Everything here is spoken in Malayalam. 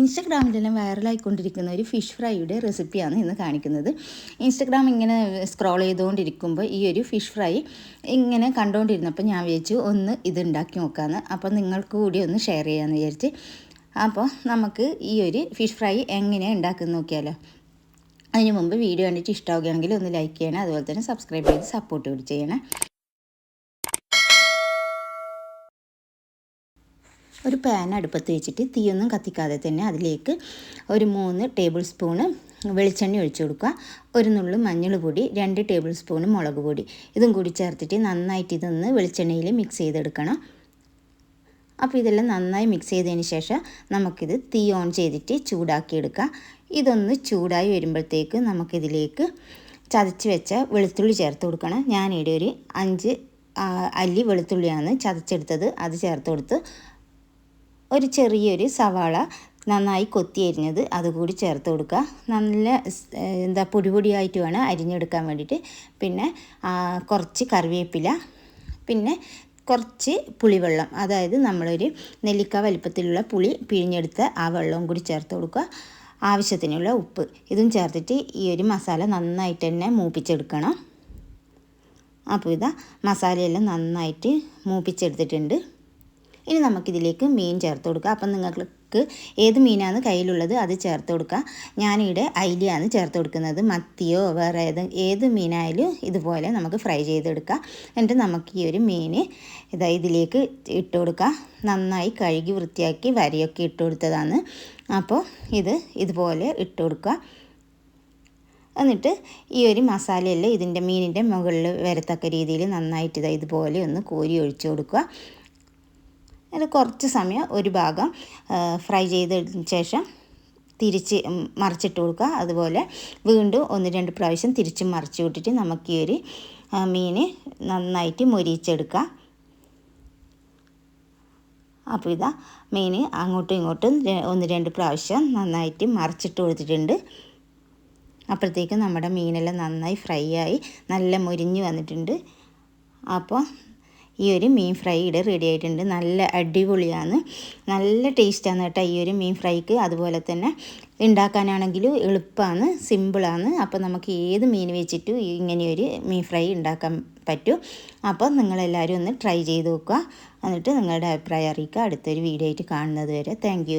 ഇൻസ്റ്റഗ്രാമിലെല്ലാം വൈറലായിക്കൊണ്ടിരിക്കുന്ന ഒരു ഫിഷ് ഫ്രൈയുടെ റെസിപ്പിയാണ് ഇന്ന് കാണിക്കുന്നത്. ഇൻസ്റ്റഗ്രാം ഇങ്ങനെ സ്ക്രോൾ ചെയ്തുകൊണ്ടിരിക്കുമ്പോൾ ഈ ഒരു ഫിഷ് ഫ്രൈ ഇങ്ങനെ കണ്ടുകൊണ്ടിരുന്നപ്പോൾ ഞാൻ വിചാരിച്ചു ഒന്ന് ഇത് ഉണ്ടാക്കി നോക്കാമെന്ന് അപ്പോൾ നിങ്ങൾക്ക് കൂടി ഒന്ന് ഷെയർ ചെയ്യാമെന്ന് വിചാരിച്ച്. അപ്പോൾ നമുക്ക് ഈ ഒരു ഫിഷ് ഫ്രൈ എങ്ങനെ ഉണ്ടാക്കുന്നത് നോക്കിയാലോ. അതിന് മുമ്പ് വീഡിയോ കണ്ടിട്ട് ഇഷ്ടമാവുകയാണെങ്കിൽ ഒന്ന് ലൈക്ക് ചെയ്യണം അതുപോലെ തന്നെ സബ്സ്ക്രൈബ് ചെയ്ത് സപ്പോർട്ട് കൂടി ചെയ്യണേ. ഒരു പാൻ അടുപ്പത്ത് വെച്ചിട്ട് തീയൊന്നും കത്തിക്കാതെ തന്നെ അതിലേക്ക് ഒരു മൂന്ന് ടേബിൾ സ്പൂണ് വെളിച്ചെണ്ണ ഒഴിച്ചു കൊടുക്കുക. ഒരു നുള്ളു മഞ്ഞൾ പൊടി രണ്ട് ടേബിൾ സ്പൂണ് മുളക് പൊടി. ഇതും കൂടി ചേർത്തിട്ട് നന്നായിട്ട് ഇതൊന്ന് വെളിച്ചെണ്ണയിൽ മിക്സ് ചെയ്തെടുക്കണം. അപ്പോൾ ഇതെല്ലാം നന്നായി മിക്സ് ചെയ്തതിന് ശേഷം നമുക്കിത് തീ ഓൺ ചെയ്തിട്ട് ചൂടാക്കിയെടുക്കാം. ഇതൊന്ന് ചൂടായി വരുമ്പോഴത്തേക്ക് നമുക്കിതിലേക്ക് ചതച്ച് വെച്ച വെളുത്തുള്ളി ചേർത്ത് കൊടുക്കണം. ഞാനിവിടെ ഒരു അഞ്ച് അല്ലി വെളുത്തുള്ളിയാണ് ചതച്ചെടുത്തത്. അത് ചേർത്ത് കൊടുത്ത് ഒരു ചെറിയൊരു സവാള നന്നായി കൊത്തി അരിഞ്ഞത് അതുകൂടി ചേർത്ത് കൊടുക്കുക. നല്ല എന്താ പൊടിപൊടിയായിട്ട് വേണം അരിഞ്ഞെടുക്കാൻ വേണ്ടിയിട്ട്. പിന്നെ കുറച്ച് കറിവേപ്പില പിന്നെ കുറച്ച് പുളിവെള്ളം. അതായത് നമ്മളൊരു നെല്ലിക്ക വലിപ്പത്തിലുള്ള പുളി പിഴിഞ്ഞെടുത്ത ആ വെള്ളവും കൂടി ചേർത്ത് കൊടുക്കുക. ആവശ്യത്തിനുള്ള ഉപ്പ് ഇതും ചേർത്തിട്ട് ഈ ഒരു മസാല നന്നായിട്ട് തന്നെ മൂപ്പിച്ചെടുക്കണം. അപ്പോൾ ഇതാ മസാലയെല്ലാം നന്നായിട്ട് മൂപ്പിച്ചെടുത്തിട്ടുണ്ട്. ഇനി നമുക്കിതിലേക്ക് മീൻ ചേർത്ത് കൊടുക്കുക അപ്പം നിങ്ങൾക്ക് ഏത് മീനാണ് കയ്യിലുള്ളത് അത് ചേർത്ത് കൊടുക്കുക ഞാനിവിടെ അയിലയാണ് ചേർത്ത് കൊടുക്കുന്നത്. മത്തിയോ വേറെ ഏത് ഏത് മീനായാലും ഇതുപോലെ നമുക്ക് ഫ്രൈ ചെയ്തെടുക്കാം. എന്നിട്ട് നമുക്ക് ഈ ഒരു മീൻ ഇതാ ഇതിലേക്ക് ഇട്ട് കൊടുക്കുക നന്നായി കഴുകി വൃത്തിയാക്കി വരയൊക്കെ ഇട്ട് കൊടുത്തതാണ്. അപ്പോൾ ഇത് ഇതുപോലെ ഇട്ട് കൊടുക്കുക എന്നിട്ട് ഈ ഒരു മസാലയെല്ലാം ഇതിന്റെ മീനിന്റെ മുകളിൽ വരത്തക്ക രീതിയിൽ നന്നായിട്ട് ഇതാ ഇതുപോലെ ഒന്ന് കോരി ഒഴിച്ചു കൊടുക്കുക. അത് കുറച്ച് സമയം ഒരു ഭാഗം ഫ്രൈ ചെയ്തതിന് ശേഷം തിരിച്ച് മറിച്ചിട്ട് കൊടുക്കുക. അതുപോലെ വീണ്ടും ഒന്ന് രണ്ട് പ്രാവശ്യം തിരിച്ച് മറിച്ച് വിട്ടിട്ട് നമുക്ക് ഈ ഒരു മീൻ നന്നായിട്ട് മൊരിച്ചെടുക്കുക. അപ്പോൾ ഇതാ മീൻ അങ്ങോട്ടും ഇങ്ങോട്ടും ഒന്ന് രണ്ട് പ്രാവശ്യം നന്നായിട്ട് മറിച്ചിട്ട് കൊടുത്തിട്ടുണ്ട്. അപ്പോഴത്തേക്കും നമ്മുടെ മീനെല്ലാം നന്നായി ഫ്രൈ ആയി നല്ല മുരിഞ്ഞ് വന്നിട്ടുണ്ട്. അപ്പോൾ ഈ ഒരു മീൻ ഫ്രൈ ഇവിടെ റെഡി ആയിട്ടുണ്ട്. നല്ല അടിപൊളിയാണ്. നല്ല ടേസ്റ്റാണ് കേട്ടോ ഈ ഒരു മീൻ ഫ്രൈക്ക്. അതുപോലെ തന്നെ ഉണ്ടാക്കാനാണെങ്കിലും എളുപ്പമാണ് സിമ്പിളാണ് അപ്പോൾ നമുക്ക് ഏത് മീൻ വെച്ചിട്ടും ഇങ്ങനെയൊരു മീൻ ഫ്രൈ ഉണ്ടാക്കാൻ പറ്റും. അപ്പോൾ നിങ്ങളെല്ലാവരും ഒന്ന് ട്രൈ ചെയ്ത് നോക്കുക. എന്നിട്ട് നിങ്ങളുടെ അഭിപ്രായം അറിയിക്കുക. അടുത്തൊരു വീഡിയോ ആയിട്ട് കാണുന്നത് വരെ. താങ്ക്